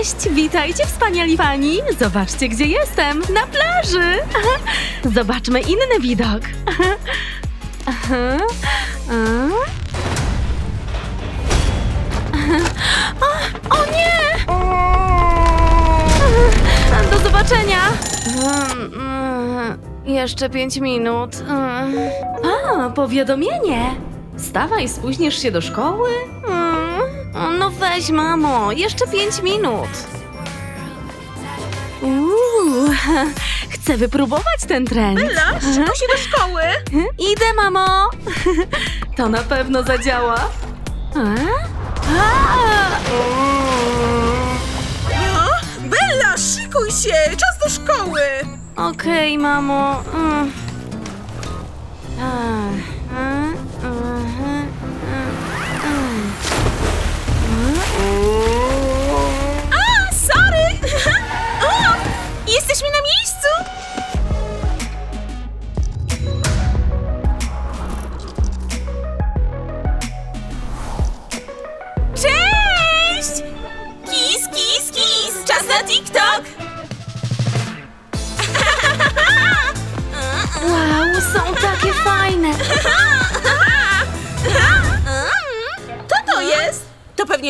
Cześć! Witajcie wspaniali fani! Zobaczcie, gdzie jestem! Na plaży! Zobaczmy inny widok. O, nie! Do zobaczenia! Jeszcze pięć minut. A, powiadomienie! Wstawaj, spóźnisz się do szkoły? No weź, mamo, jeszcze pięć minut. Uuu, chcę wypróbować ten trend. Bella, szybko się do szkoły! Idę, mamo! To na pewno zadziała. A? A! A? Bella, szykuj się! Czas do szkoły! Okej, mamo. Mm.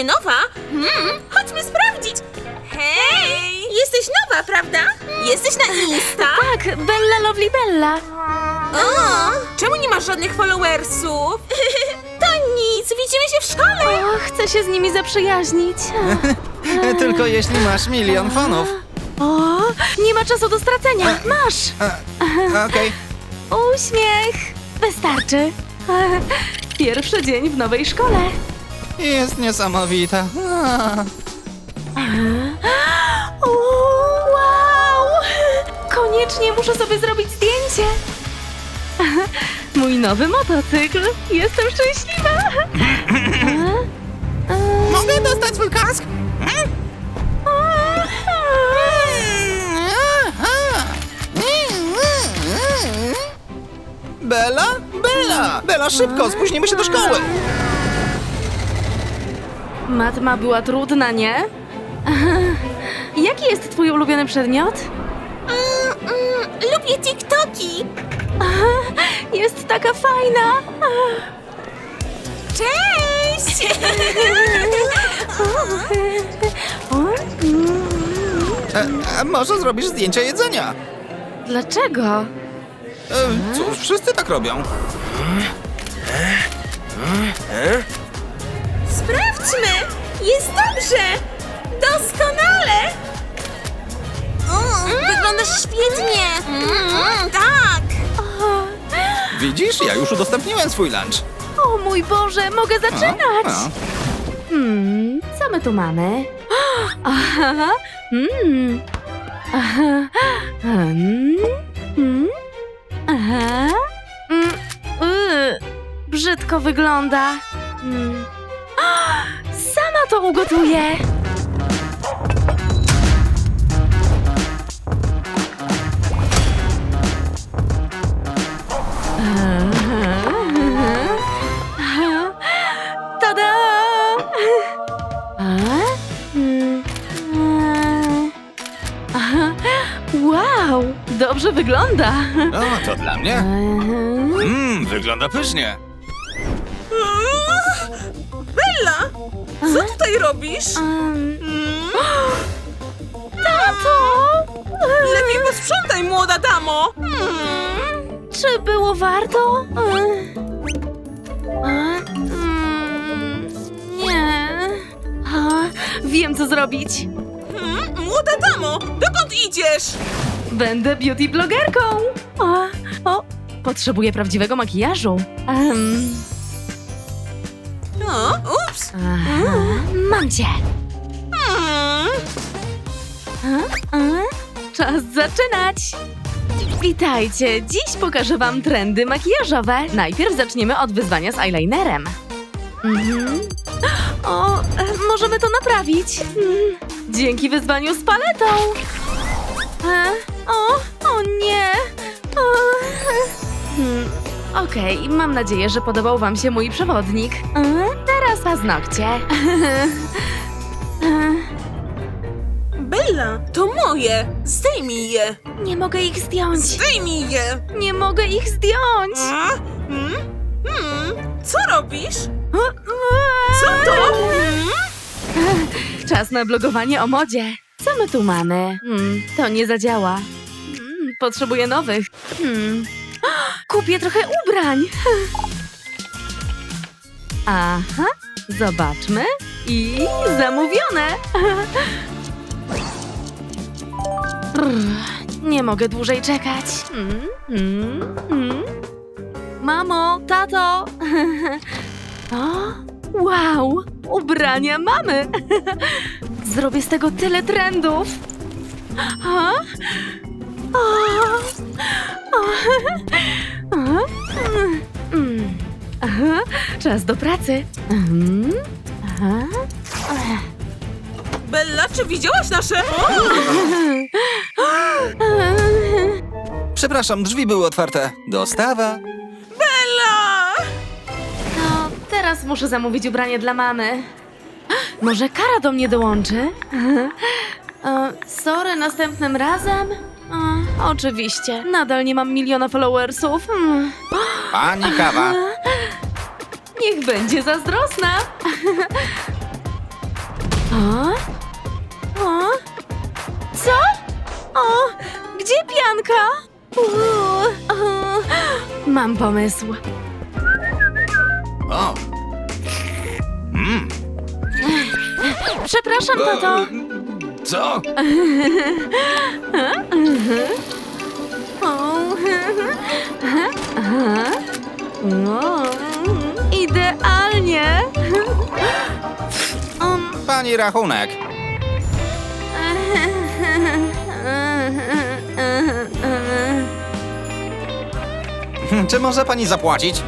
To pewnie nowa? Hmm, chodźmy sprawdzić. Hej! Jesteś nowa, prawda? Jesteś na Insta? Tak, Bella Lovely Bella. O, czemu nie masz żadnych followersów? To nic, widzimy się w szkole. O, chcę się z nimi zaprzyjaźnić. Tylko jeśli masz milion fanów. O, nie ma czasu do stracenia. Masz. Okej. Uśmiech. Wystarczy. Pierwszy dzień w nowej szkole. Jest niesamowita. A, O, wow! Koniecznie muszę sobie zrobić zdjęcie. Mój nowy motocykl. Jestem szczęśliwa. Mogę dostać swój kask? Bela? Bela! Bela, szybko, spóźnimy się do szkoły! Matma była trudna, nie? Jaki jest twój ulubiony przedmiot? lubię TikToki. Jest taka fajna. Cześć! E, a może zrobisz zdjęcia jedzenia? Dlaczego? E, cóż, wszyscy tak robią. Sprawdźmy! Jest dobrze! Doskonale! Wyglądasz świetnie! tak! Widzisz, ja już udostępniłem swój lunch. O mój Boże, mogę A, zaczynać! a. Hmm, co my tu mamy? Aha, hmm. Aha, hmm, hmm. Aha, mm, y, brzydko wygląda. Hmm. To ugotuję. Tada! Mm. Wow, dobrze wygląda. O, to dla mnie? Mmm, wygląda pysznie. Bella! Co tutaj robisz? Mm, Tato! Lepiej posprzątaj, młoda damo! Mm, Czy było warto? Em, a, mm, Nie. A, Wiem, co zrobić. Hmm, młoda damo, dokąd idziesz? Będę beauty blogerką. O, o, potrzebuję prawdziwego makijażu. Em, O, ups! aha, mam cię. Hmm. A, a, Czas zaczynać! Witajcie! Dziś pokażę wam trendy makijażowe. Najpierw zaczniemy od wyzwania z eyelinerem. Mhm. O, e, możemy to naprawić. Mm, Dzięki wyzwaniu z paletą. E, o, o nie. O, hmm, Okej, mam nadzieję, że podobał wam się mój przewodnik. E, Teraz paznokcie. Bella, to moje. Zdejmij je. Nie mogę ich zdjąć. Zdejmij je. Nie mogę ich zdjąć. A? Hmm? Hmm? Co robisz? Co to? Czas na blogowanie o modzie. Co my tu mamy? Hmm, to nie zadziała. Hmm, potrzebuję nowych. Hmm. Kupię trochę ubrań. Aha, zobaczmy. I zamówione. Nie mogę dłużej czekać. Hmm, hmm, hmm. Mamo, tato. O, wow, ubrania mamy. Zrobię z tego tyle trendów. O, o, o, mm, aha, Czas do pracy. Mhm, aha. Bella, czy widziałaś nasze... Przepraszam, drzwi były otwarte. Dostawa. Bella! No, teraz muszę zamówić ubranie dla mamy. Może Kara do mnie dołączy? E, Sorry, następnym razem? E, Oczywiście, nadal nie mam miliona followersów. Hmm. Pani kawa. Niech będzie zazdrosna. O? O? Co? O, gdzie pianka? Uuu, o, Mam pomysł. O. Mm. Przepraszam, tato. E, Co? O. Idealnie. Um, Pani rachunek. Czy może pani zapłacić?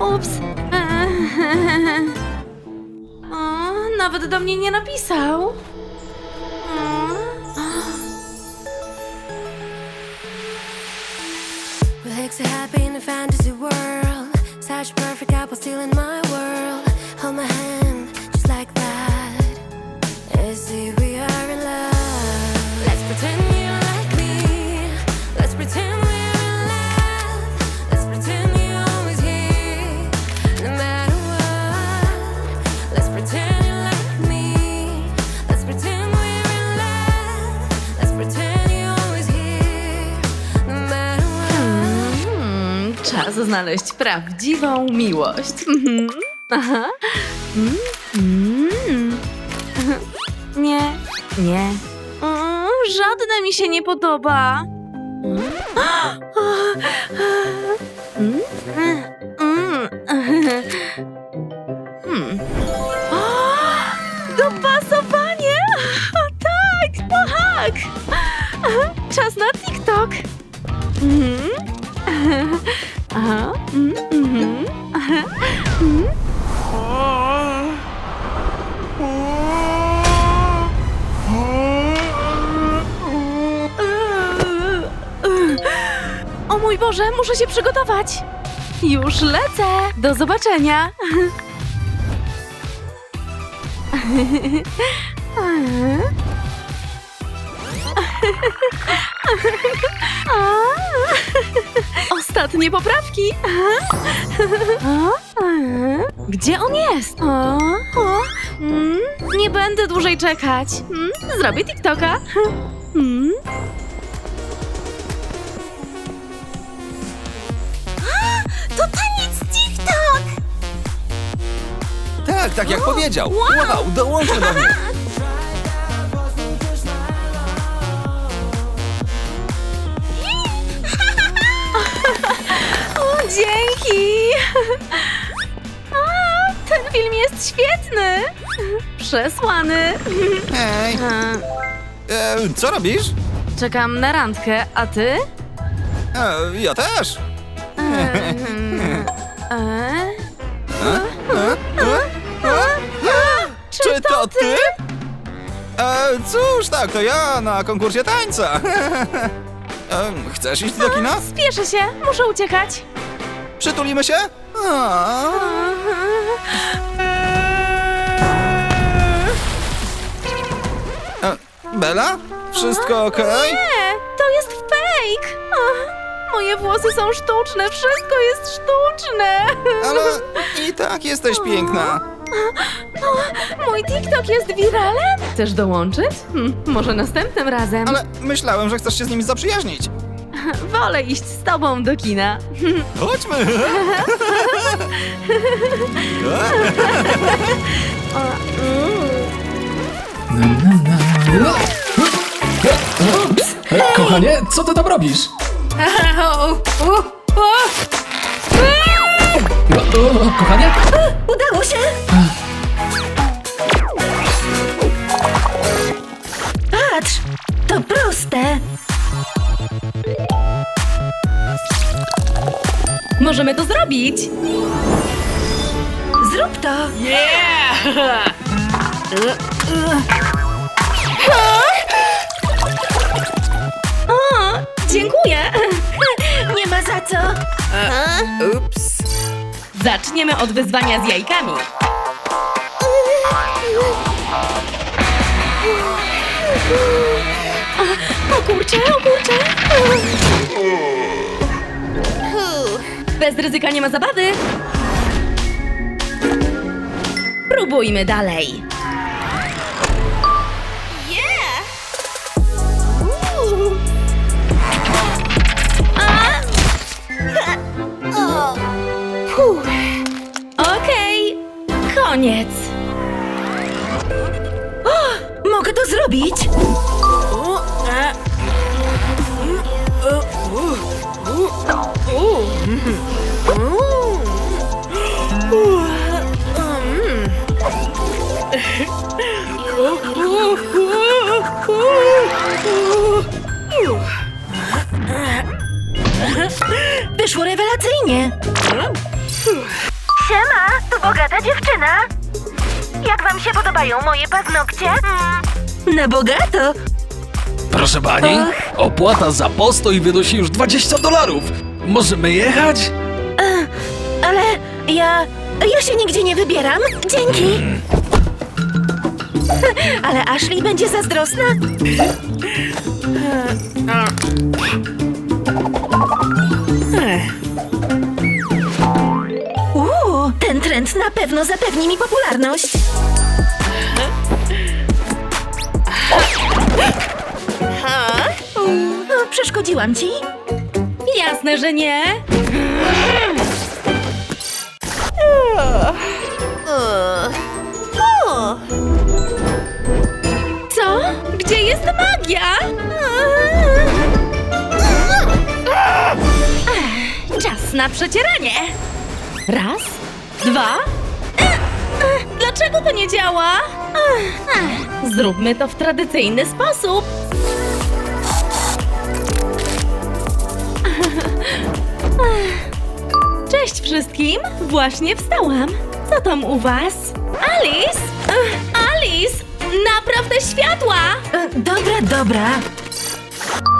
Ups. O, nawet do mnie nie napisał. Happy in a fantasy world. Such a perfect couple still in my znaleźć prawdziwą miłość. Mhm. Aha. Mm, mm. Nie, nie. Mm, Żadne mi się nie podoba. Hmm. Dopasowanie! Tak, tak! Czas na TikTok. Mhm. Mm, mhm. Mm. O mój Boże, muszę się przygotować. Już lecę. Do zobaczenia. Ostatnie poprawki. Gdzie on jest? Mm, nie będę dłużej czekać. Mm, zrobię TikToka. Mm. To taniec TikTok! Tak, tak jak powiedział. Wow, dołączę do mnie. Dzięki! A, ten film jest świetny! Przesłany. Hej, A, e, co robisz? Czekam na randkę, a ty? E, ja też. Ehm, e? E? E? E? Czy to ty? E, cóż, tak, to ja na konkursie tańca. Em, Chcesz iść do kina? Spieszę się, muszę uciekać. Przytulimy się? A. E, Bela? Wszystko okej? Nie, to jest fake! Ach, moje włosy są sztuczne, wszystko jest sztuczne! Ale i tak jesteś piękna. Mój TikTok jest wiralem? Chcesz dołączyć? Hm, może następnym razem. Ale myślałem, że chcesz się z nimi zaprzyjaźnić. Wolę iść z tobą do kina. Chodźmy! Kochanie, co ty tam robisz? O, Kochanie? Udało się! Możemy to zrobić! Zrób to. O, dziękuję! Nie ma za co. Zaczniemy od wyzwania z jajkami. O kurczę, o kurczę! Bez ryzyka nie ma zabawy. Próbujmy dalej. Koniec. Mogę to zrobić. Wyszło rewelacyjnie. Siema, tu bogata dziewczyna. Jak wam się podobają moje paznokcie? Mm, Na bogato. Proszę pani, opłata za postój wynosi już 20 dolarów. Możemy jechać? Ale ja. Ja się nigdzie nie wybieram. Dzięki. Ale Ashley będzie zazdrosna. Uuu, ten trend na pewno zapewni mi popularność. O, Przeszkodziłam ci? Jasne, że nie. Co? Gdzie jest magia? Czas na przecieranie. Raz, dwa. Dlaczego to nie działa? Zróbmy to w tradycyjny sposób. Wszystkim! Właśnie wstałam. Co tam u was? Alice? Alice! Naprawdę światła! E, Dobra, dobra.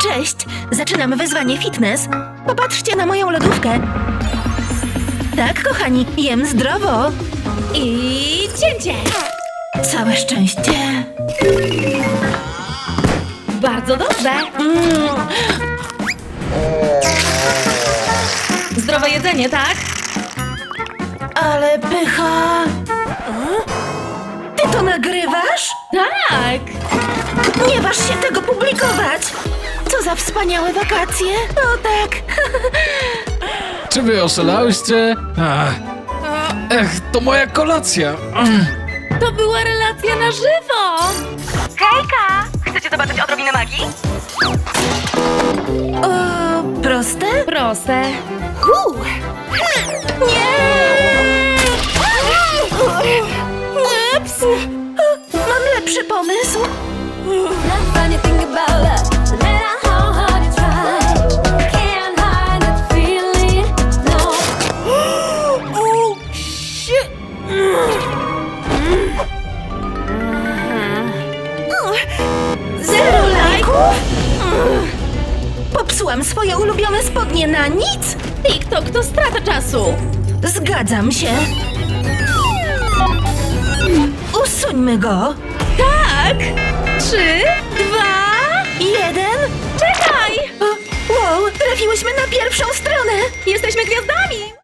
Cześć, zaczynamy wyzwanie fitness. Popatrzcie na moją lodówkę. Tak, kochani, jem zdrowo. I cięcie! Całe szczęście. Bardzo dobrze! Mm, Zdrowe jedzenie, tak? Ale pycha. Ty to nagrywasz? Tak! Nie waż się tego publikować. Co za wspaniałe wakacje. O tak. Czy wy oszalałyście? Ach. Ech, to moja kolacja. Mm. To była relacja na żywo! Hejka! Chcecie zobaczyć odrobinę magii? O, proste? Proste. You try, can't hide that feeling. No, Zero lajków? Popsułam swoje ulubione spodnie na nic? TikTok to strata czasu! Zgadzam się. Przesuńmy go. Tak! Trzy, dwa, jeden. Czekaj! Wow, trafiłyśmy na pierwszą stronę. Jesteśmy gwiazdami!